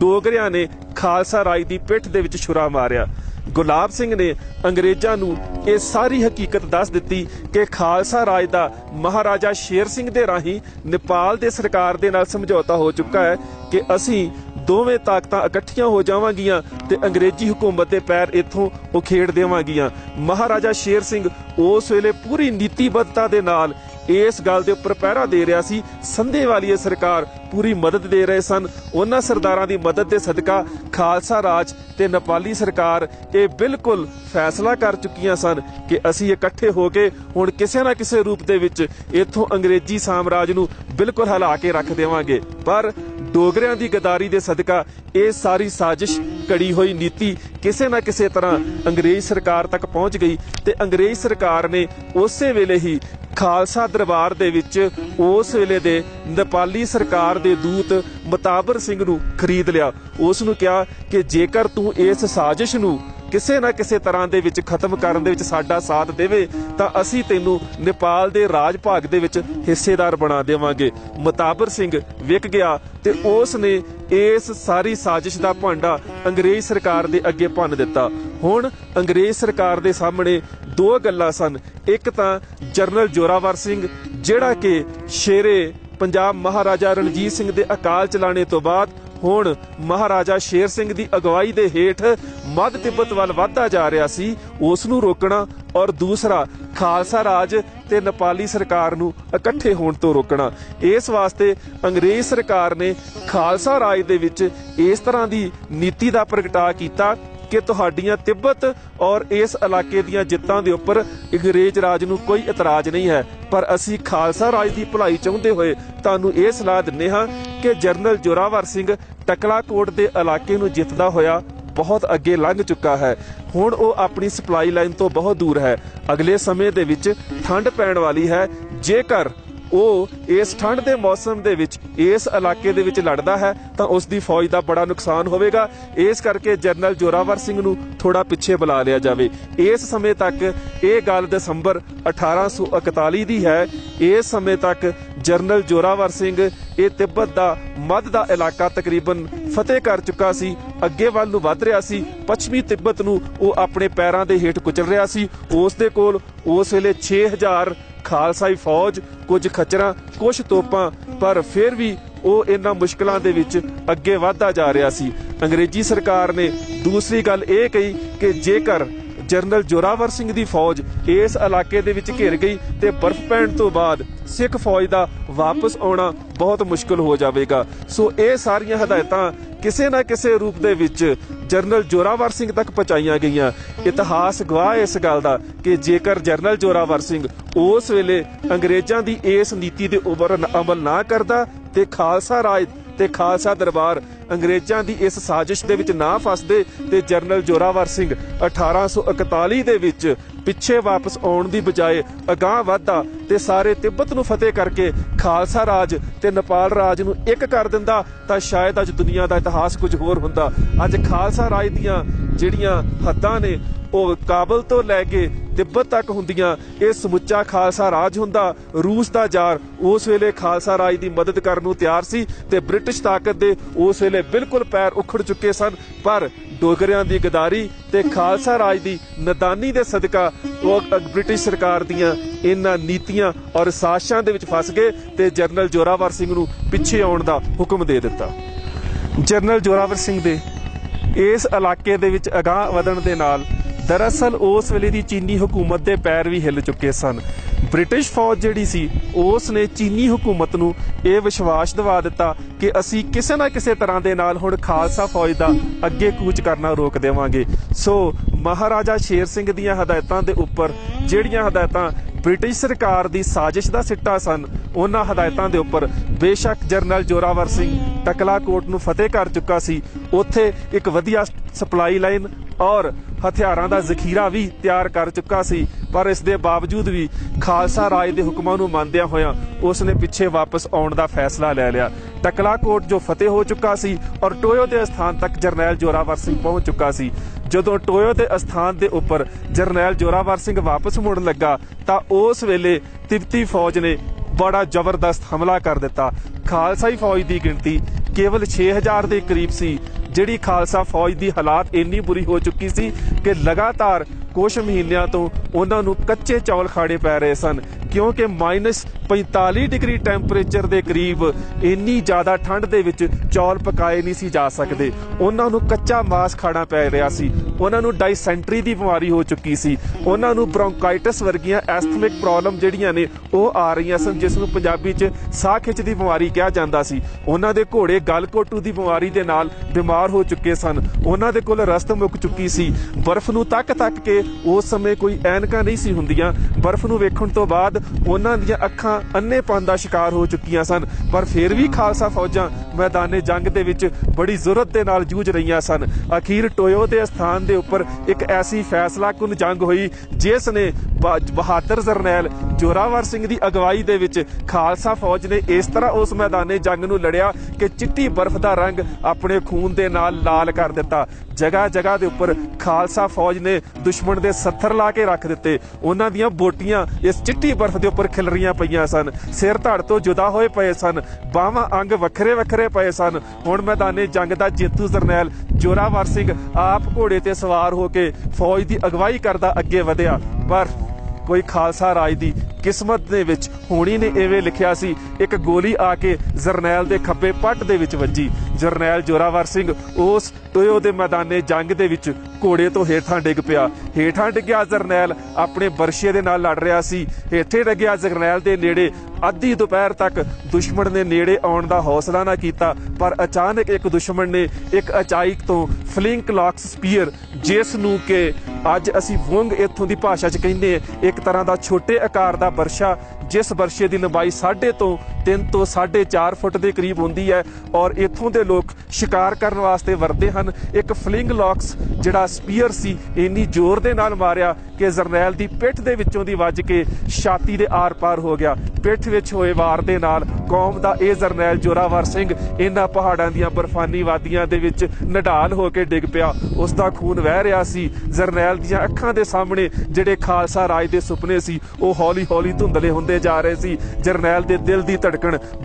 ਡੋਗਰਿਆਂ ਨੇ ਖਾਲਸਾ ਰਾਜ ਦੀ ਪਿੱਠ ਦੇ ਵਿੱਚ ਛੁਰਾ ਮਾਰਿਆ। ਗੁਲਾਬ ਸਿੰਘ ਨੇ ਅੰਗਰੇਜ਼ਾਂ ਨੂੰ ਇਹ ਸਾਰੀ ਹਕੀਕਤ ਦੱਸ ਦਿੱਤੀ ਕਿ ਖਾਲਸਾ ਰਾਜ ਦਾ ਮਹਾਰਾਜਾ ਸ਼ੇਰ ਸਿੰਘ ਦੇ ਰਾਹੀਂ ਨੇਪਾਲ ਦੇ ਸਰਕਾਰ ਦੇ ਨਾਲ ਸਮਝੌਤਾ ਹੋ ਚੁੱਕਾ ਹੈ ਕਿ ਅਸੀਂ ਦੋਵੇਂ ਤਾਕਤਾਂ ਇਕੱਠੀਆਂ ਹੋ ਜਾਵਾਂਗੀਆਂ ਤੇ ਅੰਗਰੇਜ਼ੀ ਹਕੂਮਤ ਦੇ ਪੈਰ ਇੱਥੋਂ ਉਖੇੜ ਦੇਵਾਂਗੀਆਂ। ਮਹਾਰਾਜਾ ਸ਼ੇਰ ਸਿੰਘ ਉਸ ਵੇਲੇ ਪੂਰੀ ਨੀਤੀਬੱਧਤਾ ਦੇ ਨਾਲ ਇਸ ਗੱਲ ਦੇ ਉੱਪਰ ਪਹਿਰਾ ਦੇ ਰਿਹਾ ਸੀ। ਸੰਧੇ ਵਾਲੀ ਸਰਕਾਰ ਪੂਰੀ ਮਦਦ ਦੇ ਰਹੇ ਸਨ। ਉਹਨਾਂ ਸਰਦਾਰਾਂ ਦੀ ਮਦਦ ਦੇ ਸਦਕਾ ਖਾਲਸਾ ਰਾਜ ਤੇ ਨੇਪਾਲੀ ਸਰਕਾਰ ਇਹ ਬਿਲਕੁਲ ਫੈਸਲਾ ਕਰ ਚੁੱਕੀਆਂ ਸਨ ਕਿ ਅਸੀਂ ਇਕੱਠੇ ਹੋ ਕੇ ਹੁਣ ਕਿਸੇ ਨਾ ਕਿਸੇ ਰੂਪ ਦੇ ਵਿੱਚ ਇੱਥੋਂ ਅੰਗਰੇਜ਼ੀ ਸਾਮਰਾਜ ਨੂੰ ਬਿਲਕੁਲ ਹਿਲਾ ਕੇ ਰੱਖ ਦੇਵਾਂਗੇ। ਪਰ ਡੋਗਰਿਆਂ ਦੀ ਗਦਾਰੀ ਦੇ ਸਦਕਾ ਇਹ ਸਾਰੀ ਸਾਜ਼ਿਸ਼ ਕੜੀ ਹੋਈ ਨੀਤੀ ਕਿਸੇ ਨਾ ਕਿਸੇ ਤਰ੍ਹਾਂ ਅੰਗਰੇਜ਼ ਸਰਕਾਰ ਤੱਕ ਪਹੁੰਚ ਗਈ ਤੇ ਅੰਗਰੇਜ਼ ਸਰਕਾਰ ਨੇ ਉਸੇ ਵੇਲੇ ਹੀ ਖਾਲਸਾ ਦਰਬਾਰ ਦੇ ਵਿੱਚ ਉਸ ਵੇਲੇ ਦੇ ਨੇਪਾਲੀ ਸਰਕਾਰ ਦੇ ਦੂਤ ਮਤਾਬਰ ਸਿੰਘ ਨੂੰ ਖਰੀਦ ਲਿਆ। ਉਸ ਨੂੰ ਕਿਹਾ ਕਿ ਜੇਕਰ ਤੂੰ ਇਸ ਸਾਜ਼ਿਸ਼ ਨੂੰ ਕਿਸੇ ਨਾ ਕਿਸੇ ਤਰ੍ਹਾਂ ਦੇ ਵਿੱਚ ਖਤਮ ਕਰਨ ਦੇ ਵਿੱਚ ਸਾਡਾ ਸਾਥ ਦੇਵੇ, ਤਾਂ ਅਸੀਂ ਤੈਨੂੰ ਨੇਪਾਲ ਦੇ ਰਾਜ ਭਾਗ ਦੇ ਵਿੱਚ ਹਿੱਸੇਦਾਰ ਬਣਾ ਦੇਵਾਂਗੇ। ਮਤਾਬਰ ਸਿੰਘ ਵਿਕ ਗਿਆ ਤੇ ਉਸ ਨੇ ਇਸ ਸਾਰੀ ਸਾਜ਼ਿਸ਼ ਦਾ ਭਾਂਡਾ ਅੰਗਰੇਜ਼ ਸਰਕਾਰ ਦੇ ਅੱਗੇ ਭੰਨ ਦਿੱਤਾ। ਹੁਣ ਅੰਗਰੇਜ਼ ਸਰਕਾਰ ਦੇ ਸਾਹਮਣੇ ਦੋ ਗੱਲਾਂ ਸਨ। ਇੱਕ ਤਾਂ ਜਨਰਲ ਜੋਰਾਵਰ ਸਿੰਘ, ਜਿਹੜਾ ਕਿ ਸ਼ੇਰੇ ਪੰਜਾਬ ਮਹਾਰਾਜਾ ਰਣਜੀਤ ਸਿੰਘ ਦੇ ਅਕਾਲ ਚਲਾਣੇ ਤੋਂ ਬਾਅਦ ਹੁਣ ਮਹਾਰਾਜਾ ਸ਼ੇਰ ਸਿੰਘ ਦੀ ਅਗਵਾਈ ਦੇ ਹੇਠ ਮੱਧ ਤਿੱਬਤ ਵੱਲ ਵਧਦਾ ਜਾ ਰਿਹਾ ਸੀ, ਉਸ ਨੂੰ ਰੋਕਣਾ ਔਰ ਦੂਸਰਾ ਖਾਲਸਾ ਰਾਜ ਤੇ ਨੇਪਾਲੀ ਸਰਕਾਰ ਨੂੰ ਇਕੱਠੇ ਹੋਣ ਤੋਂ ਰੋਕਣਾ। ਇਸ ਵਾਸਤੇ ਅੰਗਰੇਜ਼ ਸਰਕਾਰ ਨੇ ਖਾਲਸਾ ਰਾਜ ਦੇ ਵਿੱਚ ਇਸ ਤਰ੍ਹਾਂ ਦੀ ਨੀਤੀ ਦਾ ਪ੍ਰਗਟਾ ਕੀਤਾ ਕਿ ਤੁਹਾਡੀਆਂ ਤਿੱਬਤ ਔਰ ਇਸ ਇਲਾਕੇ ਦੀਆਂ ਜਿੱਤਾਂ ਦੇ ਉੱਪਰ ਅੰਗਰੇਜ਼ ਰਾਜ ਨੂੰ ਕੋਈ ਇਤਰਾਜ਼ ਨਹੀਂ ਹੈ। ਪਰ ਅਸੀਂ ਖਾਲਸਾ ਰਾਜ ਦੀ ਭਲਾਈ ਚਾਹੁੰਦੇ ਹੋਏ ਤੁਹਾਨੂੰ ਇਹ ਸਲਾਹ ਦਿੰਨੇ ਹਾਂ ਕਿ ਜਨਰਲ ਜੋਰਾਵਰ ਸਿੰਘ ਟਕਲਾਕੋਟ ਦੇ ਇਲਾਕੇ ਨੂੰ ਜਿੱਤਦਾ ਹੋਇਆ ਬਹੁਤ ਅੱਗੇ ਲੰਘ ਚੁੱਕਾ ਹੈ। ਹੁਣ ਉਹ ਆਪਣੀ ਸਪਲਾਈ ਲਾਈਨ ਤੋਂ ਬਹੁਤ ਦੂਰ ਹੈ। ਅਗਲੇ ਸਮੇਂ ਦੇ ਵਿੱਚ ਠੰਡ ਪੈਣ ਵਾਲੀ ਹੈ। ਜੇਕਰ ਉਹ ਇਸ ਠੰਡ ਦੇ ਮੌਸਮ ਦੇ ਵਿੱਚ, ਇਸ ਇਲਾਕੇ ਦੇ ਵਿੱਚ ਲੜਦਾ ਹੈ, ਤਾਂ ਉਸ ਦੀ ਫੌਜ ਦਾ ਬੜਾ ਨੁਕਸਾਨ ਹੋਵੇਗਾ। ਇਸ ਕਰਕੇ ਜਨਰਲ ਜੋਰਾਵਰ ਸਿੰਘ ਨੂੰ ਥੋੜਾ ਪਿੱਛੇ ਬੁਲਾ ਲਿਆ ਜਾਵੇ। ਇਸ ਸਮੇਂ ਤੱਕ ਇਹ ਗੱਲ ਦਸੰਬਰ 1841 ਦੀ ਹੈ। ਇਸ ਸਮੇਂ ਤੱਕ ਜਨਰਲ ਜੋਰਾਵਰ ਸਿੰਘ ਇਹ ਤਿੱਬਤ ਦਾ ਮੱਧ ਦਾ ਇਲਾਕਾ ਤਕਰੀਬਨ ਫਤਿਹ ਕਰ ਚੁੱਕਾ ਸੀ, ਅੱਗੇ ਵੱਲ ਨੂੰ ਵੱਧ ਰਿਹਾ ਸੀ, ਪੱਛਮੀ ਤਿੱਬਤ ਨੂੰ ਉਹ ਆਪਣੇ ਪੈਰਾਂ ਦੇ ਹੇਠ ਕੁਚਲ ਰਿਹਾ ਸੀ। ਉਸ ਦੇ ਕੋਲ ਉਸ ਵੇਲੇ 6000 ਖਾਲਸਾਈ ਫੌਜ, ਕੁਝ ਖੱਚਰਾਂ ਕੁਝ ਤੋਪਾਂ, ਪਰ ਫਿਰ ਵੀ ਉਹ ਇਹਨਾਂ ਮੁਸ਼ਕਲਾਂ ਦੇ ਵਿੱਚ ਅੱਗੇ ਵਧਦਾ ਜਾ ਰਿਹਾ ਸੀ। ਅੰਗਰੇਜ਼ੀ ਸਰਕਾਰ ਨੇ ਦੂਸਰੀ ਗੱਲ ਇਹ ਕਹੀ ਕਿ ਜੇਕਰ ਜਨਰਲ ਜੋਰਾਵਰ ਸਿੰਘ ਦੀ ਫੌਜ ਇਸ ਇਲਾਕੇ ਦੇ ਵਿੱਚ ਘਿਰ ਗਈ ਤੇ ਬਰਫ਼ ਪੈਣ ਤੋਂ ਬਾਅਦ ਸਿੱਖ ਫੌਜ ਦਾ ਵਾਪਸ ਆਉਣਾ ਬਹੁਤ ਮੁਸ਼ਕਲ ਹੋ ਜਾਵੇਗਾ। ਸੋ ਇਹ ਸਾਰੀਆਂ ਹਦਾਇਤਾਂ ਕਿਸੇ ਨਾ ਕਿਸੇ ਰੂਪ ਦੇ ਵਿੱਚ ਜਨਰਲ ਜੋਰਾਵਰ ਸਿੰਘ ਤੱਕ ਪਹੁੰਚਾਈਆਂ ਗਈਆਂ। ਇਤਿਹਾਸ ਗਵਾਹ ਇਸ ਗੱਲ ਦਾ ਕਿ ਜੇਕਰ ਜਨਰਲ ਜੋਰਾਵਰ ਸਿੰਘ ਉਸ ਵੇਲੇ ਅੰਗਰੇਜ਼ਾਂ ਦੀ ਇਸ ਨੀਤੀ ਦੇ ਉੱਪਰ ਅਮਲ ਨਾ ਕਰਦਾ ਤੇ ਖਾਲਸਾ ਰਾਜ ਤੇ ਖਾਲਸਾ ਦਰਬਾਰ ਅੰਗਰੇਜ਼ਾਂ ਦੀ ਇਸ ਸਾਜ਼ਿਸ਼ ਦੇ ਵਿੱਚ ਨਾ ਫਸਦੇ ਤੇ ਜਨਰਲ ਜੋਰਾਵਰ ਸਿੰਘ 1841 ਦੇ ਵਿੱਚ ਪਿੱਛੇ ਵਾਪਸ ਆਉਣ ਦੀ ਬਜਾਏ ਅਗਾਹ ਵਧਦਾ ਤੇ ਸਾਰੇ ਤਿੱਬਤ ਨੂੰ ਫਤਿਹ ਕਰਕੇ ਖਾਲਸਾ ਰਾਜ ਤੇ ਨੇਪਾਲ ਰਾਜ ਨੂੰ ਇੱਕ ਕਰ ਦਿੰਦਾ, ਤਾਂ ਸ਼ਾਇਦ ਅੱਜ ਦੁਨੀਆ ਦਾ ਇਤਿਹਾਸ ਕੁਝ ਹੋਰ ਹੁੰਦਾ। ਅੱਜ ਖਾਲਸਾ ਰਾਜ ਦੀਆਂ ਜਿਹੜੀਆਂ ਹੱਦਾਂ ਨੇ ਉਹ ਕਾਬਲ ਤੋਂ ਲੈ ਕੇ ਤਿੱਬਤ ਤੱਕ ਹੁੰਦੀਆਂ, ਇਹ ਸਮੁੱਚਾ ਖਾਲਸਾ ਰਾਜ ਹੁੰਦਾ, ਰੂਸ ਦਾ ਜ਼ਾਰ ਉਸ ਵੇਲੇ ਖਾਲਸਾ ਰਾਜ ਦੀ ਮਦਦ ਕਰਨ ਨੂੰ ਤਿਆਰ ਸੀ ਤੇ ਬ੍ਰਿਟਿਸ਼ ਤਾਕਤ ਦੇ ਉਸ ਵੇਲੇ ਬਿਲਕੁਲ ਪੈਰ ਉਖੜ ਚੁੱਕੇ ਸਨ, ਪਰ ਡੋਗਰਿਆਂ ਦੀ ਗਦਾਰੀ ਤੇ ਖਾਲਸਾ ਰਾਜ ਦੀ ਨਦਾਨੀ ਦੇ ਸਦਕਾ ਉਹ ਬ੍ਰਿਟਿਸ਼ ਸਰਕਾਰ ਦੀਆਂ ਇਹਨਾਂ ਨੀਤੀਆਂ ਔਰ ਸਾਸਾਂ ਦੇ ਵਿੱਚ ਫਸ ਗਏ ਤੇ ਜਨਰਲ ਜੋਰਾਵਰ ਸਿੰਘ ਨੂੰ ਪਿੱਛੇ ਆਉਣ ਦਾ ਹੁਕਮ ਦੇ ਦਿੱਤਾ। ਜਨਰਲ ਜੋਰਾਵਰ ਸਿੰਘ ਦੇ ਇਸ ਇਲਾਕੇ ਦੇ ਵਿੱਚ ਅਗਾਹ ਵਧਣ ਦੇ ਨਾਲ ਦਰਅਸਲ ਉਸ ਵੇਲੇ ਦੀ ਚੀਨੀ ਹਕੂਮਤ ਦੇ ਪੈਰ ਵੀ ਹਿੱਲ ਚੁੱਕੇ ਸਨ। ਬ੍ਰਿਟਿਸ਼ ਫੌਜ ਜਿਹੜੀ ਸੀ, ਉਸ ਨੇ ਚੀਨੀ ਹਕੂਮਤ ਨੂੰ ਇਹ ਵਿਸ਼ਵਾਸ ਦਿਵਾ ਦਿੱਤਾ ਕਿ ਅਸੀਂ ਕਿਸੇ ਨਾ ਕਿਸੇ ਤਰ੍ਹਾਂ ਦੇ ਨਾਲ ਹੁਣ ਖਾਲਸਾ ਫੌਜ ਦਾ ਅੱਗੇ ਕੂਚ ਕਰਨਾ ਰੋਕ ਦੇਵਾਂਗੇ। ਸੋ ਮਹਾਰਾਜਾ ਸ਼ੇਰ ਸਿੰਘ ਦੀਆਂ ਹਦਾਇਤਾਂ ਦੇ ਉੱਪਰ ਜਿਹੜੀਆਂ ਹਦਾਇਤਾਂ ਬ੍ਰਿਟਿਸ਼ ਸਰਕਾਰ ਦੀ ਸਾਜ਼ਿਸ਼ ਦਾ ਸਿੱਟਾ ਸਨ, ਉਹਨਾਂ ਹਦਾਇਤਾਂ ਦੇ ਉੱਪਰ ਬੇਸ਼ੱਕ ਜਨਰਲ ਜੋਰਾਵਰ ਸਿੰਘ ਟਕਲਾਕੋਟ ਨੂੰ ਫਤਿਹ ਕਰ ਚੁੱਕਾ ਸੀ। ਉੱਥੇ ਇੱਕ ਵਧੀਆ ਸਪਲਾਈ ਲਾਈਨ ਔਰ ਹਥਿਆਰਾਂ ਦਾ ਜ਼ਖੀਰਾ ਵੀ ਤਿਆਰ ਕਰ ਚੁੱਕਾ ਸੀ। ਪਰ ਇਸ ਦੇ ਬਾਵਜੂਦ ਵੀ ਖਾਲਸਾ ਰਾਜ ਦੇ ਹੁਕਮਾਂ ਨੂੰ ਮੰਨਦਿਆਂ ਹੋਇਆਂ ਉਸ ਨੇ ਪਿੱਛੇ ਵਾਪਸ ਆਉਣ ਦਾ ਫੈਸਲਾ ਲੈ ਲਿਆ। ਟਕਲਾਕੋਟ ਜੋ ਫਤਿਹ ਹੋ ਚੁੱਕਾ ਸੀ ਔਰ ਟੋਇਓ ਦੇ ਸਥਾਨ ਤੱਕ ਜਰਨੈਲ ਜੋਰਾਵਰ ਸਿੰਘ ਪਹੁੰਚ ਚੁੱਕਾ ਸੀ। ਜਦੋਂ ਟੋਇਓ ਦੇ ਅਸਥਾਨ ਦੇ ਉੱਪਰ ਜਰਨੈਲ ਜੋਰਾਵਰ ਸਿੰਘ ਵਾਪਸ ਮੁੜਨ ਲੱਗਾ ਤਾਂ ਉਸ ਵੇਲੇ ਤਿਬਤੀ ਫੌਜ ਨੇ ਬੜਾ ਜ਼ਬਰਦਸਤ ਹਮਲਾ ਕਰ ਦਿੱਤਾ। ਖਾਲਸਾਈ ਫੌਜ ਦੀ ਗਿਣਤੀ ਕੇਵਲ 6000 ਦੇ ਕਰੀਬ ਸੀ, ਜਿਹੜੀ ਖਾਲਸਾ ਫੌਜ ਦੀ ਹਾਲਾਤ ਇੰਨੀ ਬੁਰੀ ਹੋ ਚੁੱਕੀ ਸੀ ਕਿ ਲਗਾਤਾਰ ਕੁਝ ਮਹੀਨਿਆਂ ਤੋਂ ਉਹਨਾਂ ਨੂੰ ਕੱਚੇ ਚੌਲ ਖਾਣੇ ਪੈ ਰਹੇ ਸਨ, ਕਿਉਂਕਿ -45 ਡਿਗਰੀ ਟੈਂਪਰੇਚਰ ਦੇ ਕਰੀਬ ਇੰਨੀ ਜ਼ਿਆਦਾ ਠੰਡ ਦੇ ਵਿੱਚ ਚੌਲ ਪਕਾਏ ਨਹੀਂ ਸੀ ਜਾ ਸਕਦੇ। ਉਹਨਾਂ ਨੂੰ ਕੱਚਾ ਮਾਸ ਖਾਣਾ ਪੈ ਰਿਹਾ ਸੀ। ਉਹਨਾਂ ਨੂੰ ਡਾਈਸੈਂਟਰੀ ਦੀ ਬਿਮਾਰੀ ਹੋ ਚੁੱਕੀ ਸੀ। ਉਹਨਾਂ ਨੂੰ ਬ੍ਰੌਂਕਾਈਟਿਸ ਵਰਗੀਆਂ ਐਸਥਮਿਕ ਪ੍ਰੋਬਲਮ ਜਿਹੜੀਆਂ ਨੇ, ਉਹ ਆ ਰਹੀਆਂ ਸਨ, ਜਿਸ ਨੂੰ ਪੰਜਾਬੀ 'ਚ ਸਾਹ ਖਿੱਚ ਦੀ ਬਿਮਾਰੀ ਕਿਹਾ ਜਾਂਦਾ ਸੀ। ਉਹਨਾਂ ਦੇ ਘੋੜੇ ਗਲਕੋਟੂ ਦੀ ਬਿਮਾਰੀ ਦੇ ਨਾਲ ਬਿਮਾਰ ਹੋ ਚੁੱਕੇ ਸਨ। ਉਹਨਾਂ ਦੇ ਕੋਲ ਰਸਤ ਮੁੱਕ ਚੁੱਕੀ ਸੀ। ਬਰਫ਼ ਨੂੰ ਤੱਕ ਤੱਕ ਕੇ ਉਸ ਸਮੇਂ ਕੋਈ ਐਨਕਾਂ ਨਹੀਂ ਸੀ ਹੁੰਦੀਆਂ। ਬਰਫ਼ ਨੂੰ ਵੇਖਣ ਤੋਂ ਬਾਅਦ ਉਹਨਾਂ ਦੀਆਂ ਅੱਖਾਂ ਅੰਨੇਪਨ ਦਾ ਸ਼ਿਕਾਰ ਹੋ ਚੁੱਕੀਆਂ ਸਨ। ਪਰ ਫਿਰ ਵੀ ਖਾਲਸਾ ਫੌਜਾਂ ਮੈਦਾਨੇ ਜੰਗ ਦੇ ਵਿੱਚ ਬੜੀ ਜ਼ੁਰਤ ਦੇ ਨਾਲ ਜੂਝ ਰਹੀਆਂ ਸਨ। ਅਖੀਰ ਟੋਯੋ ਦੇ ਸਥਾਨ ਦੇ ਉੱਪਰ ਇੱਕ ਐਸੀ ਫੈਸਲਾ ਫੈਸਲਾਕੁਨ ਜੰਗ ਹੋਈ, ਜਿਸ ਨੇ ਬਹਾਦਰ ਜਰਨੈਲ ਜੋਰਾਵਰ ਸਿੰਘ ਦੀ ਅਗਵਾਈ ਦੇ ਵਿੱਚ ਖਾਲਸਾ ਫੌਜ ਨੇ ਇਸ ਤਰ੍ਹਾਂ ਉਸ ਮੈਦਾਨੇ ਜੰਗ ਨੂੰ ਲੜਿਆ ਕਿ ਚਿੱਟੀ ਬਰਫ਼ ਦਾ ਰੰਗ ਆਪਣੇ ਖੂਨ ਦੇ ਨਾਲ ਲਾਲ ਕਰ ਦਿੱਤਾ। ਜਗ੍ਹਾ ਜਗ੍ਹਾ ਦੇ ਉੱਪਰ ਖਾਲਸਾ ਫੌਜ ਨੇ ਦੁਸ਼ਮਣ ਦੇ ਸੱਥਰ ਲਾ ਕੇ ਰੱਖ ਦਿੱਤੇ। ਉਹਨਾਂ ਦੀਆਂ ਬੋਟੀਆਂ ਇਸ ਚਿੱਟੀ ਬਰਫ਼ ਦੇ ਉੱਪਰ ਖਿਲਰੀਆਂ ਪਈਆਂ ਸਨ। ਸਿਰ ਧੜ ਤੋਂ ਜੁਦਾ ਹੋਏ ਪਏ ਸਨ। ਬਾਹਾਂ ਅੰਗ ਵੱਖਰੇ ਵੱਖਰੇ ਪਏ ਸਨ। ਹੁਣ ਮੈਦਾਨੇ ਜੰਗ ਦਾ ਜੇਤੂ ਜਰਨੈਲ ਜੋਰਾਵਰ ਸਿੰਘ ਆਪ ਘੋੜੇ ਤੇ ਸਵਾਰ ਹੋ ਕੇ ਫੌਜ ਦੀ ਅਗਵਾਈ ਕਰਦਾ ਅੱਗੇ ਵਧਿਆ। ਪਰ ਕੋਈ ਖਾਲਸਾ ਰਾਜ ਦੀ ਕਿਸਮਤ ਦੇ ਵਿੱਚ ਹੋਣੀ ਨੇ ਐਵੇਂ ਲਿਖਿਆ ਸੀ। ਇੱਕ ਗੋਲੀ ਆ ਕੇ ਜਰਨੈਲ ਦੇ ਖੱਬੇ ਪੱਟ ਦੇ ਵਿੱਚ ਵੱਜੀ। ਜਰਨੈਲ ਜੋਰਾਵਰ ਸਿੰਘ, ਉਸ ਟੋਯੋ ਦੇ ਮੈਦਾਨੇ ਜੰਗ ਦੇ ਵਿੱਚ ਘੋੜੇ ਤੋਂ ਹੇਠਾਂ ਡਿੱਗ ਪਿਆ। ਹੇਠਾਂ ਡਿੱਗਿਆ ਜਰਨੈਲ ਆਪਣੇ ਬਰਸ਼ੇ ਦੇ ਨਾਲ ਲੜ ਰਿਹਾ ਸੀ। ਇੱਥੇ ਡਿੱਗਿਆ ਜਰਨੈਲ ਦੇ ਨੇੜੇ ਅੱਧੀ ਦੁਪਹਿਰ ਤੱਕ ਦੁਸ਼ਮਣ ਨੇ ਨੇੜੇ ਆਉਣ ਦਾ ਹੌਸਲਾ ਨਾ ਕੀਤਾ, ਪਰ ਅਚਾਨਕ ਇੱਕ ਦੁਸ਼ਮਣ ਨੇ ਇੱਕ ਅਚਾਈਕ ਤੋਂ ਫਲਿੰਕ ਲੌਕਸ ਸਪੀਅਰ, ਜਿਸ ਨੂੰ ਕਿ ਅੱਜ ਅਸੀਂ ਵੰਗ ਇੱਥੋਂ ਦੀ ਭਾਸ਼ਾ 'ਚ ਕਹਿੰਦੇ ਹਾਂ, ਇੱਕ ਤਰ੍ਹਾਂ ਦਾ ਛੋਟੇ ਆਕਾਰ ਦਾ ਬਰਸ਼ਾ, ਜਿਸ ਬਰਸ਼ੇ ਦੀ ਲੰਬਾਈ 1.5 ਤੋਂ 3 ਤੋਂ 4.5 ਫੁੱਟ ਦੇ ਕਰੀਬ ਹੁੰਦੀ ਹੈ ਔਰ ਇੱਥੋਂ ਦੇ ਲੋਕ ਸ਼ਿਕਾਰ ਕਰਨ ਵਾਸਤੇ ਵਰਦੇ ਹਨ। ਇੱਕ ਫਲਿੰਗ ਲੌਕਸ ਜਿਹੜਾ ਸਪੀਅਰ ਸੀ, ਇੰਨੀ ਜ਼ੋਰ ਦੇ ਨਾਲ ਮਾਰਿਆ ਕਿ ਜਰਨੈਲ ਦੀ ਪਿੱਠ ਦੇ ਵਿੱਚੋਂ ਦੀ ਵੱਜ ਕੇ ਛਾਤੀ ਦੇ ਆਰ-ਪਾਰ ਹੋ ਗਿਆ। ਪਿੱਠ ਵਿੱਚ ਹੋਏ ਵਾਰ ਦੇ ਨਾਲ ਕੌਮ ਦਾ ਇਹ ਜਰਨੈਲ ਜੋਰਾਵਰ ਸਿੰਘ ਇਹਨਾਂ ਪਹਾੜਾਂ ਦੀਆਂ ਬਰਫਾਨੀ ਵਾਦੀਆਂ ਦੇ ਵਿੱਚ ਨਢਾਲ ਹੋ ਕੇ ਡਿੱਗ ਪਿਆ। ਉਸ ਦਾ ਖੂਨ ਵਹਿ ਰਿਹਾ ਸੀ। ਜਰਨੈਲ ਦੀਆਂ ਅੱਖਾਂ ਦੇ ਸਾਹਮਣੇ ਜਿਹੜੇ ਖਾਲਸਾ ਰਾਜ ਦੇ ਸੁਪਨੇ ਸੀ, ਉਹ ਹੌਲੀ-ਹੌਲੀ ਧੁੰਦਲੇ ਹੁੰਦੇ ਜਾ ਰਹੇ ਸੀ। ਜਰਨੈਲ ਦੇ ਦਿਲ ਦੀ ਧੜਕਣ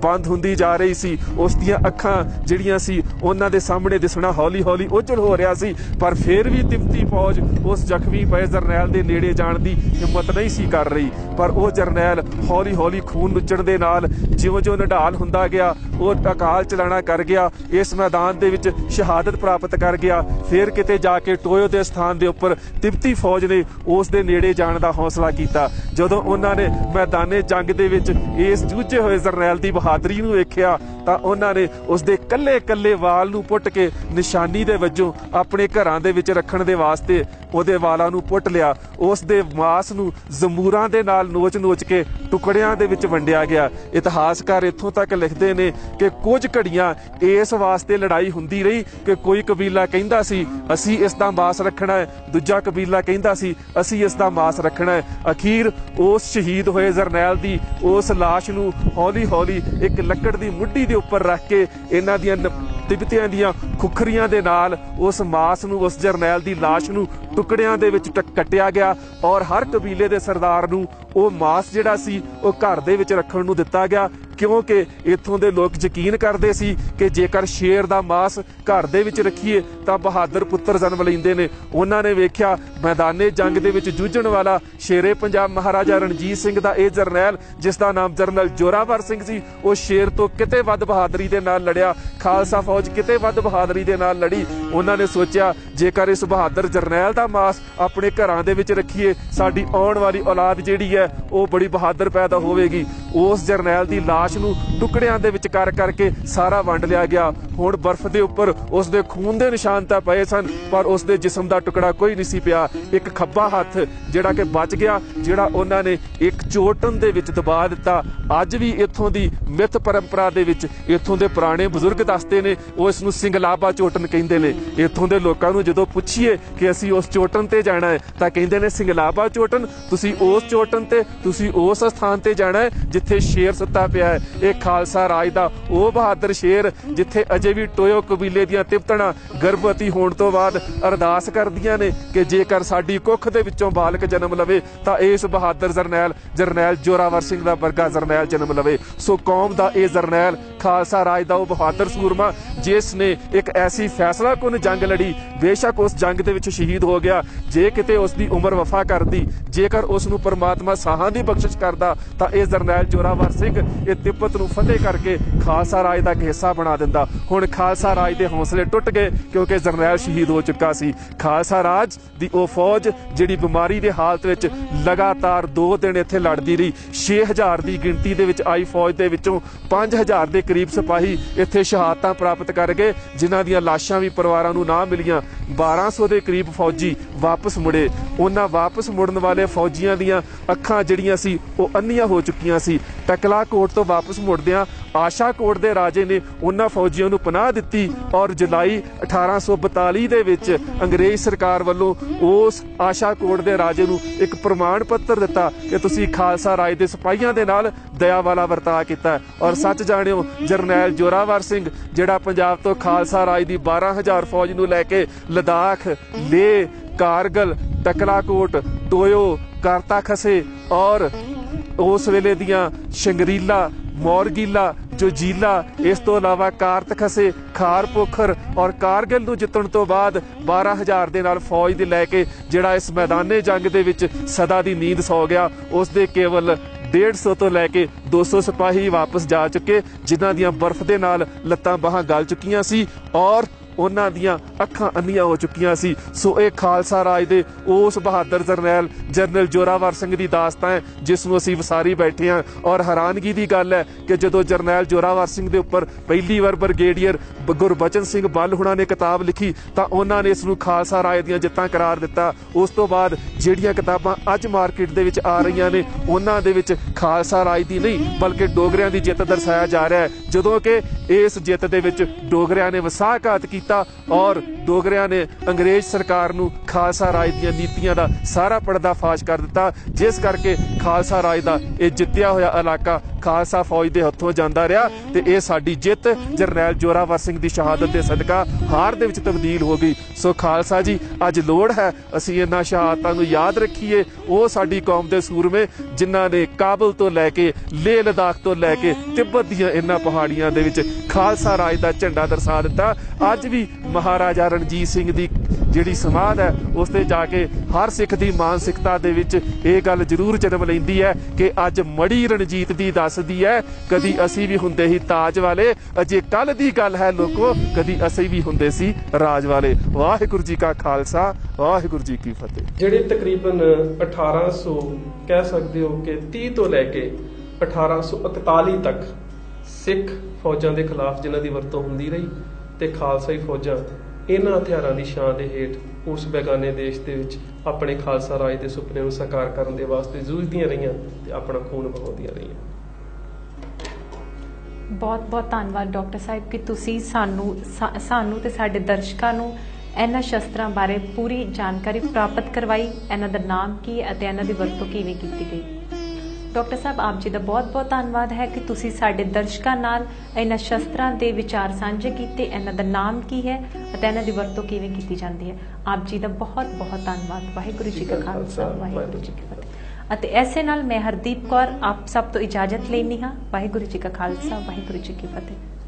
ਬੰਦ ਹੁੰਦੀ ਜਾ ਰਹੀ ਸੀ। ਉਸ ਦੀਆਂ ਅੱਖਾਂ ਜਿਹੜੀਆਂ ਸੀ, ਉਹਨਾਂ ਦੇ ਸਾਹਮਣੇ ਦਿਸਣਾ ਹੌਲੀ-ਹੌਲੀ ਉਜਲ ਹੋ ਰਿਹਾ ਸੀ। ਪਰ ਫਿਰ ਵੀ ਤਿਬਤੀ ਫੌਜ ਉਸ ਜ਼ਖਮੀ ਪਏ ਜਰਨੈਲ ਦੇ ਨੇੜੇ ਜਾਣ ਦੀ ਹਿੰਮਤ ਨਹੀਂ ਸੀ ਕਰ ਰਹੀ। ਪਰ ਉਹ ਜਰਨੈਲ ਹੌਲੀ-ਹੌਲੀ ਖੂਨ ਨੁੱਚਣ ਦੇ ਨਾਲ ਜਿਉਂ-ਜਿਉਂ ਨਿਢਾਲ ਹੁੰਦਾ ਗਿਆ, ਉਹ ਅਕਾਲ ਚਲਾਣਾ ਕਰ ਗਿਆ, ਇਸ ਮੈਦਾਨ ਦੇ ਵਿੱਚ ਸ਼ਹਾਦਤ ਪ੍ਰਾਪਤ ਕਰ ਗਿਆ। ਫਿਰ ਕਿਤੇ ਜਾ ਕੇ ਟੋਇਓ ਦੇ ਸਥਾਨ ਦੇ ਉੱਪਰ ਤਿਬਤੀ ਫੌਜ ਨੇ ਉਸ ਦੇ ਨੇੜੇ ਜਾਣ ਦਾ ਹੌਸਲਾ ਕੀਤਾ। ਜਦੋਂ ਉਹਨਾਂ ਨੇ ਮੈਦਾਨੇ ਜੰਗ ਦੇ ਵਿੱਚ ਇਸ ਜੂਝੇ ਹੋਏ ਜਰਨੈਲ ਦੀ ਬਹਾਦਰੀ ਨੂੰ ਵੇਖਿਆ ਤਾਂ ਉਹਨਾਂ ਨੇ ਉਸ ਦੇ ਕੱਲੇ-ਕੱਲੇ ਵਾਲ ਨੂੰ ਪੁੱਟ ਕੇ ਨਿਸ਼ਾਨੀ ਦੇ ਵਜੋਂ ਆਪਣੇ ਘਰਾਂ ਦੇ ਵਿੱਚ ਰੱਖਣ ਦੇ ਵਾਸਤੇ ਉਹਦੇ ਵਾਲਾਂ ਨੂੰ ਪੁੱਟ ਲਿਆ। ਉਸ ਦੇ ਮਾਸ ਨੂੰ ਜ਼ਮੂਰਾਂ ਦੇ ਨਾਲ ਨੋਚ-ਨੋਚ ਕੇ ਟੁਕੜਿਆਂ ਦੇ ਵਿੱਚ ਵੰਡਿਆ ਗਿਆ। ਇਤਿਹਾਸਕਾਰ ਇੱਥੋਂ ਤੱਕ ਲਿਖਦੇ ਨੇ ਕਿ ਕੁਝ ਘੜੀਆਂ ਇਸ ਵਾਸਤੇ ਲੜਾਈ ਹੁੰਦੀ ਰਹੀ ਕਿ ਕੋਈ ਕਬੀਲਾ ਕਹਿੰਦਾ ਸੀ, ਅਸੀਂ ਇਸ ਦਾ ਮਾਸ ਰੱਖਣਾ ਹੈ। ਦੂਜਾ ਕਬੀਲਾ ਕਹਿੰਦਾ ਸੀ, ਅਸੀਂ ਇਸ ਦਾ ਮਾਸ ਰੱਖਣਾ ਹੈ। ਅਖੀਰ ਉਸ ਸ਼ਹੀਦ ਹੋਏ ਜਰਨੈਲ ਦੀ ਉਸ ਲਾਸ਼ ਨੂੰ ਹੌਲੀ ਹੌਲੀ ਇੱਕ ਲੱਕੜ ਦੀ ਮੁੱਢੀ ਦੇ ਉੱਪਰ ਰੱਖ ਕੇ ਇਹਨਾਂ ਦੀਆਂ ਨ- ਤਿਬਤਿਆਂ ਦੀਆਂ ਖੁਖਰੀਆਂ ਦੇ ਨਾਲ ਉਸ ਮਾਸ ਨੂੰ, ਉਸ ਜਰਨੈਲ ਦੀ ਲਾਸ਼ ਨੂੰ ਟੁਕੜਿਆਂ ਦੇ ਵਿੱਚ ਟਕ- ਕੱਟਿਆ ਗਿਆ ਔਰ ਹਰ ਕਬੀਲੇ ਦੇ ਸਰਦਾਰ ਨੂੰ ਉਹ ਮਾਸ ਜਿਹੜਾ ਸੀ, ਉਹ ਘਰ ਦੇ ਵਿੱਚ ਰੱਖਣ ਨੂੰ ਦਿੱਤਾ ਗਿਆ। ਕਿਉਂਕਿ ਇੱਥੋਂ ਦੇ ਲੋਕ ਯਕੀਨ ਕਰਦੇ ਸੀ ਕਿ ਜੇਕਰ ਸ਼ੇਰ ਦਾ ਮਾਸ ਘਰ ਦੇ ਵਿੱਚ ਰੱਖੀਏ ਤਾਂ ਬਹਾਦਰ ਪੁੱਤਰ ਜਨਮ ਲੈਂਦੇ ਨੇ। ਉਹਨਾਂ ਨੇ ਵੇਖਿਆ, ਮੈਦਾਨੇ ਜੰਗ ਦੇ ਵਿੱਚ ਜੂਝਣ ਵਾਲਾ ਸ਼ੇਰੇ ਪੰਜਾਬ ਮਹਾਰਾਜਾ ਰਣਜੀਤ ਸਿੰਘ ਦਾ ਇਹ ਜਰਨੈਲ, ਜਿਸ ਦਾ ਨਾਮ ਜਰਨਲ ਜੋਰਾਵਰ ਸਿੰਘ ਸੀ, ਉਹ ਸ਼ੇਰ ਤੋਂ ਕਿਤੇ ਵੱਧ ਬਹਾਦਰੀ ਦੇ ਨਾਲ ਲੜਿਆ। ਖਾਲਸਾ ਫੌਜ ਕਿਤੇ ਵੱਧ ਬਹਾਦਰੀ ਦੇ ਨਾਲ ਲੜੀ। ਉਹਨਾਂ ਨੇ ਸੋਚਿਆ, ਜੇਕਰ ਇਸ ਬਹਾਦਰ ਜਰਨੈਲ ਦਾ ਮਾਸ ਆਪਣੇ ਘਰਾਂ ਦੇ ਵਿੱਚ ਰੱਖੀਏ, ਸਾਡੀ ਆਉਣ ਵਾਲੀ ਔਲਾਦ ਜਿਹੜੀ ਹੈ, ਉਹ ਬੜੀ ਬਹਾਦਰ ਪੈਦਾ ਹੋਵੇਗੀ। ਉਸ ਜਰਨੈਲ ਦੀ ਲਾਸ਼ ਨੂੰ ਟੁਕੜਿਆਂ ਦੇ ਵਿੱਚ ਕਰ ਕਰਕੇ ਸਾਰਾ ਵੰਡ ਲਿਆ ਗਿਆ। ਹੁਣ ਬਰਫ਼ ਦੇ ਉੱਪਰ ਉਸ ਦੇ ਖੂਨ ਦੇ ਨਿਸ਼ਾਨ ਤਾਂ ਪਏ ਸਨ, ਪਰ ਉਸ ਦੇ ਜਿਸਮ ਦਾ ਟੁਕੜਾ ਕੋਈ ਨਹੀਂ ਸੀ ਪਿਆ। ਇੱਕ ਖੱਬਾ ਹੱਥ ਜਿਹੜਾ ਕਿ ਬਚ ਗਿਆ, ਜਿਹੜਾ ਉਹਨਾਂ ਨੇ ਇੱਕ ਚੋਟਨ ਦੇ ਵਿੱਚ ਦਬਾ ਦਿੱਤਾ। ਅੱਜ ਵੀ ਇੱਥੋਂ ਦੀ ਮਿੱਥ ਪਰੰਪਰਾ ਦੇ ਵਿੱਚ ਇੱਥੋਂ ਦੇ ਪੁਰਾਣੇ ਬਜ਼ੁਰਗ ਦੱਸਦੇ ਨੇ, ਉਹ ਇਸ ਨੂੰ ਸਿੰਗਲਾਬਾ ਚੋਟਨ ਕਹਿੰਦੇ ਨੇ। ਇੱਥੋਂ ਦੇ ਲੋਕਾਂ ਨੂੰ ਜਦੋਂ ਪੁੱਛੀਏ ਕਿ ਅਸੀਂ ਉਸ ਚੋਟਨ ਤੇ ਜਾਣਾ ਹੈ, ਤਾਂ ਕਹਿੰਦੇ ਨੇ, ਸਿੰਗਲਾਬਾ ਚੋਟਨ, ਤੁਸੀਂ ਉਸ ਚੋਟਨ ਤੇ, ਤੁਸੀਂ ਉਸ ਸਥਾਨ ਤੇ ਜਾਣਾ ਹੈ ਜਿੱਥੇ ਸ਼ੇਰ ਸੁੱਤਾ ਪਿਆ ਹੈ, ਇਹ ਖਾਲਸਾ ਰਾਜ ਦਾ ਉਹ ਬਹਾਦਰ ਸ਼ੇਰ ਜਿੱਥੇ ਅਜੇ ਵੀ ਟੋਇਓ ਕਬੀਲੇ ਦੀਆਂ ਤਿਪਤਣਾ ਗਰਭਵਤੀ ਹੋਣ ਤੋਂ ਬਾਅਦ ਅਰਦਾਸ ਕਰਦੀਆਂ ਨੇ ਕਿ ਜੇਕਰ ਸਾਡੀ ਕੁੱਖ ਦੇ ਵਿੱਚੋਂ ਬਾਲਕ ਜਨਮ ਲਵੇ, ਤਾਂ ਇਸ ਬਹਾਦਰ ਜਰਨੈਲ ਜਰਨੈਲ ਜੋਰਾਵਰ ਸਿੰਘ ਦਾ ਵਰਗਾ ਜਰਨੈਲ ਜਨਮ ਲਵੇ। ਸੋ ਕੌਮ ਦਾ ਇਹ ਜਰਨੈਲ ਖਾਲਸਾ ਰਾਜ ਦਾ ਉਹ ਬਹਾਦਰ ਸੂਰਮਾ, ਜਿਸ ਨੇ ਇੱਕ ਐਸੀ ਫੈਸਲਾ ਕੁਨ ਜੰਗ ਲੜੀ, ਬੇਸ਼ੱਕ ਉਸ ਜੰਗ ਦੇ ਵਿੱਚ ਸ਼ਹੀਦ ਹੋ ਗਿਆ। ਜੇ ਕਿਤੇ ਉਸ ਦੀ ਉਮਰ ਵਫਾ ਕਰਦੀ, ਜੇਕਰ ਉਸ ਨੂੰ ਪਰਮਾਤਮਾ ਸਾਹਾਂ ਦੀ ਬਖਸ਼ਿਸ਼ ਕਰਦਾ, ਤਾਂ ਇਹ ਜਰਨੈਲ ਜੋਰਾਵਰ ਸਿੰਘ ਇਹ ਤਿੱਬਤ ਨੂੰ ਫਤਿਹ ਕਰਕੇ ਖਾਲਸਾ ਰਾਜ ਦਾ ਇੱਕ ਹਿੱਸਾ ਬਣਾ ਦਿੰਦਾ। ਹੁਣ ਖਾਲਸਾ ਰਾਜ ਦੇ ਹੌਸਲੇ ਟੁੱਟ ਗਏ, ਕਿਉਂਕਿ ਜਰਨੈਲ ਸ਼ਹੀਦ ਹੋ ਚੁੱਕਾ ਸੀ। ਖਾਲਸਾ ਰਾਜ ਦੀ ਉਹ ਫੌਜ ਜਿਹੜੀ ਬਿਮਾਰੀ ਦੇ ਹਾਲਤ ਵਿੱਚ ਲਗਾਤਾਰ 2 ਦਿਨ ਇੱਥੇ ਲੜਦੀ ਰਹੀ 6000 ਦੀ ਗਿਣਤੀ ਦੇ ਵਿੱਚ ਆਈ ਫੌਜ ਦੇ ਵਿੱਚੋਂ 5000 ਦੇ ਕਰੀਬ ਸਿਪਾਹੀ ਇੱਥੇ ਸ਼ਹਾਦਤਾਂ ਪ੍ਰਾਪਤ ਕਰ ਗਏ, ਜਿਨ੍ਹਾਂ ਦੀਆਂ ਲਾਸ਼ਾਂ ਵੀ ਪਰਿਵਾਰਾਂ ਨੂੰ ਨਾ ਮਿਲੀਆਂ। 1200 ਦੇ ਕਰੀਬ ਫੌਜੀ ਵਾਪਸ ਮੁੜੇ। ਉਹਨਾਂ ਵਾਪਸ ਮੁੜਨ ਵਾਲੇ ਫੌਜੀਆਂ ਦੀਆਂ ਅੱਖਾਂ ਜਿਹੜੀਆਂ ਸੀ, ਉਹ ਅੰਨੀਆਂ ਹੋ ਚੁੱਕੀਆਂ ਸੀ। ਟਕਲਾ ਕੋਟ ਤੋਂ ਵਾਪਸ ਮੁੜਦਿਆਂ ਆਸ਼ਾ ਕੋਟ ਦੇ ਰਾਜੇ ਨੇ ਉਹਨਾਂ ਫੌਜੀਆਂ ਨੂੰ ਪਨਾਹ ਦਿੱਤੀ ਔਰ ਜੁਲਾਈ 1842 ਦੇ ਵਿੱਚ ਅੰਗਰੇਜ਼ ਸਰਕਾਰ ਵੱਲੋਂ ਉਸ ਆਸ਼ਾ ਕੋਟ ਦੇ ਰਾਜੇ ਨੂੰ ਇੱਕ ਪ੍ਰਮਾਣ ਪੱਤਰ ਦਿੱਤਾ ਕਿ ਤੁਸੀਂ ਖਾਲਸਾ ਰਾਜ ਦੇ ਸਿਪਾਹੀਆਂ ਦੇ ਨਾਲ ਦਇਆ ਵਾਲਾ ਵਰਤਾਅ ਕੀਤਾ ਔਰ ਸੱਚ ਜਾਣਿਓ ਜਰਨੈਲ ਜੋਰਾਵਰ ਸਿੰਘ, ਜਿਹੜਾ ਪੰਜਾਬ ਤੋਂ ਖਾਲਸਾ ਰਾਜ ਦੀ 12000 ਫੌਜ ਨੂੰ ਲੈ ਕੇ ਲਦਾਖ, ਲੇਹ, ਕਾਰਗਲ, ਟਕਲਾਕੋਟ, ਟੋਇਓ ਕਰਤਾ ਖਸੇ ਔਰ ਉਸ ਵੇਲੇ ਦੀਆਂ ਸ਼ੰਗਰੀਲਾ, ਮੌਰਗੀਲਾ, ਜੋਜੀਲਾ, ਇਸ ਤੋਂ ਇਲਾਵਾ ਕਾਰਤ ਖਸੇ ਖਾਰ ਪੋਖਰ ਔਰ ਕਾਰਗਿਲ ਨੂੰ ਜਿੱਤਣ ਤੋਂ ਬਾਅਦ 12000 ਦੇ ਨਾਲ ਫੌਜ ਦੇ ਲੈ ਕੇ ਜਿਹੜਾ ਇਸ ਮੈਦਾਨੇ ਜੰਗ ਦੇ ਵਿੱਚ ਸਦਾ ਦੀ ਨੀਂਦ ਸੌ ਗਿਆ, ਉਸ ਦੇ ਕੇਵਲ 150 ਤੋਂ ਲੈ ਕੇ 200 ਸਿਪਾਹੀ ਵਾਪਸ ਜਾ ਚੁੱਕੇ, ਜਿਨ੍ਹਾਂ ਦੀਆਂ ਬਰਫ਼ ਦੇ ਨਾਲ ਲੱਤਾਂ ਬਾਹਾਂ ਗਲ ਚੁੱਕੀਆਂ ਸੀ ਔਰ ਉਹਨਾਂ ਦੀਆਂ ਅੱਖਾਂ ਅੰਨੀਆਂ ਹੋ ਚੁੱਕੀਆਂ ਸੀ। ਸੋ ਇਹ ਖਾਲਸਾ ਰਾਜ ਦੇ ਉਸ ਬਹਾਦਰ ਜਰਨੈਲ ਜਨਰਲ ਜੋਰਾਵਰ ਸਿੰਘ ਦੀ ਦਾਸਤਾਨ ਹੈ, ਜਿਸ ਨੂੰ ਅਸੀਂ ਵਸਾਰੀ ਬੈਠੇ ਹਾਂ। ਔਰ ਹੈਰਾਨਗੀ ਦੀ ਗੱਲ ਹੈ ਕਿ ਜਦੋਂ ਜਰਨੈਲ ਜੋਰਾਵਰ ਸਿੰਘ ਦੇ ਉੱਪਰ ਪਹਿਲੀ ਵਾਰ ਬ੍ਰਿਗੇਡੀਅਰ ਬ- ਗੁਰਬਚਨ ਸਿੰਘ ਬੱਲ ਹੁਣਾਂ ਨੇ ਕਿਤਾਬ ਲਿਖੀ, ਤਾਂ ਉਹਨਾਂ ਨੇ ਇਸ ਨੂੰ ਖਾਲਸਾ ਰਾਜ ਦੀਆਂ ਜਿੱਤਾਂ ਕਰਾਰ ਦਿੱਤਾ। ਉਸ ਤੋਂ ਬਾਅਦ ਜਿਹੜੀਆਂ ਕਿਤਾਬਾਂ ਅੱਜ ਮਾਰਕੀਟ ਦੇ ਵਿੱਚ ਆ ਰਹੀਆਂ ਨੇ, ਉਹਨਾਂ ਦੇ ਵਿੱਚ ਖਾਲਸਾ ਰਾਜ ਦੀ ਨਹੀਂ, ਬਲਕਿ ਡੋਗਰਿਆਂ ਦੀ ਜਿੱਤ ਦਰਸਾਇਆ ਜਾ ਰਿਹਾ ਹੈ। ਜਦੋਂ ਕਿ ਇਸ ਜਿੱਤ ਦੇ ਵਿੱਚ ਡੋਗਰਿਆਂ ਨੇ ਵਸਾਹਘਾਤ ਕੀਤੀ ਔਰ ਡੋਗਰਿਆਂ ਨੇ ਅੰਗਰੇਜ਼ ਸਰਕਾਰ ਨੂੰ ਖਾਲਸਾ ਰਾਜ ਦੀਆਂ ਨੀਤੀਆਂ ਦਾ ਸਾਰਾ ਪਰਦਾ ਫਾਸ਼ ਕਰ ਦਿੱਤਾ, ਜਿਸ ਕਰਕੇ ਖਾਲਸਾ ਰਾਜ ਦਾ ਇਹ ਜਿੱਤਿਆ ਹੋਇਆ ਇਲਾਕਾ ਖਾਲਸਾ ਫੌਜ ਦੇ ਹੱਥੋਂ ਜਾਂਦਾ ਰਿਹਾ ਤੇ ਇਹ ਸਾਡੀ ਜਿੱਤ ਜਰਨੈਲ ਜੋਰਾਵਰ ਸਿੰਘ ਦੀ ਸ਼ਹਾਦਤ ਦੇ ਸਦਕਾ ਹਾਰ ਦੇ ਵਿੱਚ ਤਬਦੀਲ ਹੋ ਗਈ। ਸੋ ਖਾਲਸਾ ਜੀ, ਅੱਜ ਲੋੜ ਹੈ ਅਸੀਂ ਇਹਨਾਂ ਸ਼ਹਾਦਤਾਂ ਨੂੰ ਯਾਦ ਰੱਖੀਏ। ਉਹ ਸਾਡੀ ਕੌਮ ਦੇ ਸੂਰਮੇ ਜਿਨ੍ਹਾਂ ਨੇ ਕਾਬਲ ਤੋਂ ਲੈ ਕੇ, ਲੇਹ ਲਦਾਖ ਤੋਂ ਲੈ ਕੇ, ਤਿੱਬਤ ਦੀਆਂ ਇਹਨਾਂ ਪਹਾੜੀਆਂ ਦੇ ਵਿੱਚ ਖਾਲਸਾ ਰਾਜ ਦਾ ਝੰਡਾ ਦਰਸਾ ਦਿੱਤਾ। ਅੱਜ ਵੀ ਮਹਾਰਾਜਾ ਰਣਜੀਤ ਸਿੰਘ ਦੀ ਜਿਹੜੀ ਸਮਾਧ ਹੈ, ਉਸ ਤੇ ਜਾ ਕੇ ਹਰ ਸਿੱਖ ਦੀ ਮਾਨਸਿਕਤਾ ਦੇ ਵਿੱਚ ਇਹ ਗੱਲ ਜ਼ਰੂਰ ਜਨਮ ਲੈਂਦੀ ਹੈ ਕਿ ਅੱਜ ਮੜੀ ਰਣਜੀਤ ਦੀ ਦੱਸਦੀ ਹੈ, ਕਦੀ ਅਸੀਂ ਵੀ ਹੁੰਦੇ ਸੀ ਤਾਜ ਵਾਲੇ, ਅਜੇ ਕੱਲ ਦੀ ਗੱਲ ਹੈ ਲੋਕੋ, ਕਦੀ ਅਸੀਂ ਵੀ ਹੁੰਦੇ ਸੀ ਰਾਜ ਵਾਲੇ। ਵਾਹਿਗੁਰੂ ਜੀ ਕਾ ਖਾਲਸਾ, ਵਾਹਿਗੁਰੂ ਜੀ ਕੀ ਫਤਿਹ। ਜਿਹੜੇ ਤਕਰੀਬਨ 1800 ਕਹਿ ਸਕਦੇ ਹੋ ਕਿ 30 ਤੋਂ ਲੈ ਕੇ 1841 ਤੱਕ ਸਿੱਖ ਫੌਜਾਂ ਦੇ ਖਿਲਾਫ ਜਿਨ੍ਹਾਂ ਦੀ ਵਰਤੋਂ ਹੁੰਦੀ ਰਹੀ ਤੇ ਖਾਲਸਾਈ ਫੌਜਾਂ ਇਹਨਾਂ ਹਥਿਆਰਾਂ ਦੀ ਛਾਂ ਦੇ ਹੇਠ ਉਸ ਬੇਗਾਨੇ ਦੇਸ਼ ਦੇ ਵਿੱਚ ਆਪਣੇ ਖਾਲਸਾ ਰਾਜ ਦੇ ਸੁਪਨੇ ਨੂੰ ਸਾਕਾਰ ਕਰਨ ਦੇ ਵਾਸਤੇ ਜੂਝਦੀਆਂ ਰਹੀਆਂ ਤੇ ਆਪਣਾ ਖੂਨ ਵਹਾਉਂਦੀਆਂ ਰਹੀਆਂ। ਬਹੁਤ ਬਹੁਤ ਧੰਨਵਾਦ ਡਾਕਟਰ ਸਾਹਿਬ ਕਿ ਤੁਸੀਂ ਸਾਨੂੰ ਸਾਨੂੰ ਤੇ ਸਾਡੇ ਦਰਸ਼ਕਾਂ ਨੂੰ ਇਹਨਾਂ ਸ਼ਸਤਰਾਂ ਬਾਰੇ ਪੂਰੀ ਜਾਣਕਾਰੀ ਪ੍ਰਾਪਤ ਕਰਵਾਈ। ਇਹਨਾਂ ਦਾ ਨਾਮ ਕੀ ਹੈ ਅਤੇ ਇਹਨਾਂ ਦੀ ਵਰਤੋਂ ਕਿਵੇਂ ਕੀਤੀ ਗਈ? ਡਾਕਟਰ ਸਾਹਿਬ ਆਪ ਜੀ ਦਾ ਬਹੁਤ ਬਹੁਤ ਧੰਨਵਾਦ ਹੈ ਕਿ ਤੁਸੀਂ ਸਾਡੇ ਦਰਸ਼ਕਾਂ ਨਾਲ ਇਹਨਾਂ ਸ਼ਸਤਰਾਂ ਦੇ ਵਿਚਾਰ ਸਾਂਝੇ ਕੀਤੇ ਇਹਨਾਂ ਦਾ ਨਾਮ ਕੀ ਹੈ ਅਤੇ ਇਹਨਾਂ ਦੀ ਵਰਤੋਂ ਕਿਵੇਂ ਕੀਤੀ ਜਾਂਦੀ ਹੈ। ਆਪ ਜੀ ਦਾ ਬਹੁਤ ਬਹੁਤ ਧੰਨਵਾਦ। ਵਾਹਿਗੁਰੂ ਜੀ ਕਾ ਖਾਲਸਾ ਵਾਹਿਗੁਰੂ ਜੀ ਕੀ ਫਤਿਹ। ਅਤੇ ਐਸੇ ਨਾਲ ਮੈਂ ਹਰਦੀਪ ਕੌਰ ਆਪ ਸਭ ਤੋਂ ਇਜਾਜ਼ਤ ਲੈਣੀ ਹਾਂ। ਵਾਹਿਗੁਰੂ ਜੀ ਕਾ ਖਾਲਸਾ ਵਾਹਿਗੁਰੂ ਜੀ ਕੀ ਫਤਿਹ।